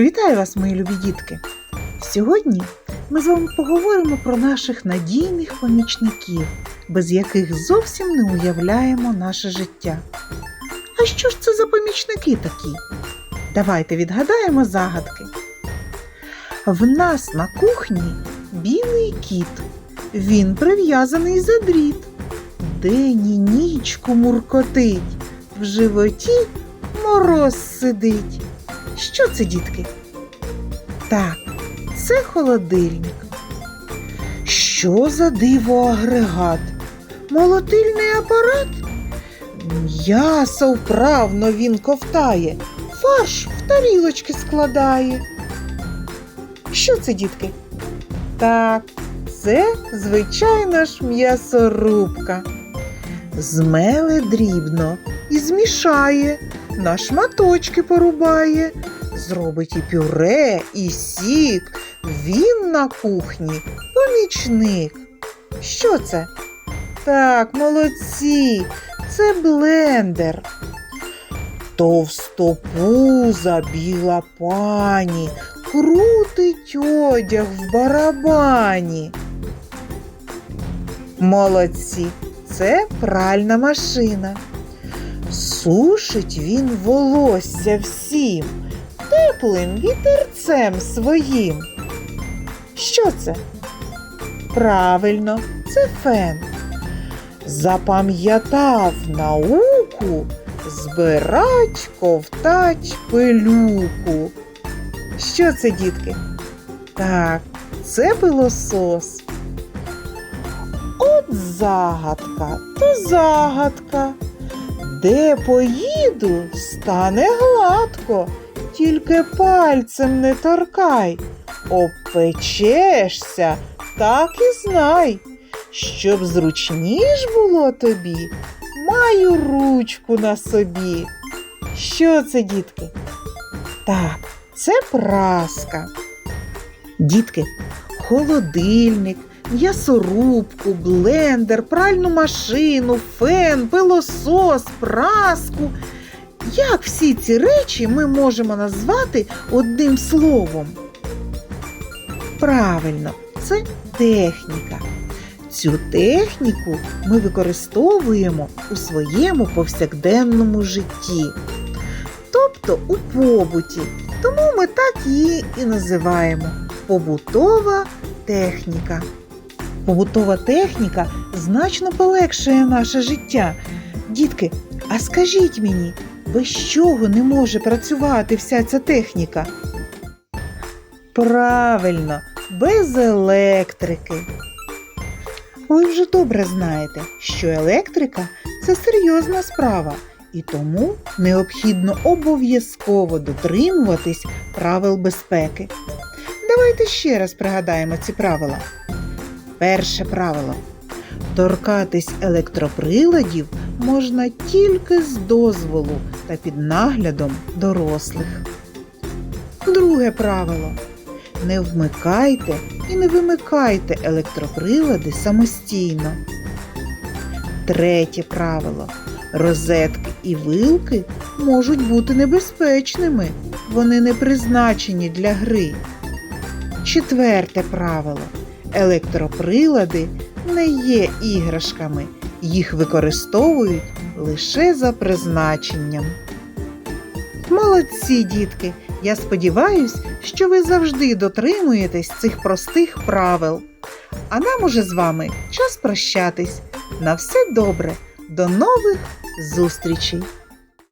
Вітаю вас, мої любі дітки! Сьогодні ми з вами поговоримо про наших надійних помічників, без яких зовсім не уявляємо наше життя. А що ж це за помічники такі? Давайте відгадаємо загадки. В нас на кухні білий кіт. Він прив'язаний за дріт. День і нічку муркотить, в животі мороз сидить. Що це, дітки? Так, це холодильник. Що за диво агрегат? Молотильний апарат? М'ясо вправно він ковтає, фарш в тарілочки складає. Що це, дітки? Так, це звичайна ж м'ясорубка. Змеле дрібно і змішає, на шматочки порубає, зробить і пюре, і сік. Він на кухні помічник. Що це? Так, молодці, це блендер. Товстопуза біла пані крутить одяг в барабані. Молодці, це пральна машина. Сушить він волосся всім, теплим вітерцем своїм. Що це? Правильно, це фен. Запам'ятав науку збирать, ковтать пилюку. Що це, дітки? Так, це пилосос. От загадка, то загадка. Де поїду, стане гладко, тільки пальцем не торкай. Обпечешся, так і знай. Щоб зручніш було тобі, маю ручку на собі. Що це, дітки? Так, це праска. Дітки, холодильник, м'ясорубку, блендер, пральну машину, фен, пилосос, праску. Як всі ці речі ми можемо назвати одним словом? Правильно, це техніка. Цю техніку ми використовуємо у своєму повсякденному житті, тобто у побуті. Тому ми так її і називаємо побутова техніка. Побутова техніка значно полегшує наше життя. Дітки, а скажіть мені, без чого не може працювати вся ця техніка? Правильно, без електрики. Ви вже добре знаєте, що електрика це серйозна справа, і тому необхідно обов'язково дотримуватись правил безпеки. Давайте ще раз пригадаємо ці правила. Перше правило. Торкатись електроприладів можна тільки з дозволу та під наглядом дорослих. Друге правило. Не вмикайте і не вимикайте електроприлади самостійно. Третє правило. Розетки і вилки можуть бути небезпечними. Вони не призначені для гри. Четверте правило. Електроприлади не є іграшками. Їх використовують лише за призначенням. Молодці, дітки! Я сподіваюсь, що ви завжди дотримуєтесь цих простих правил. А нам уже з вами час прощатись. На все добре. До нових зустрічей!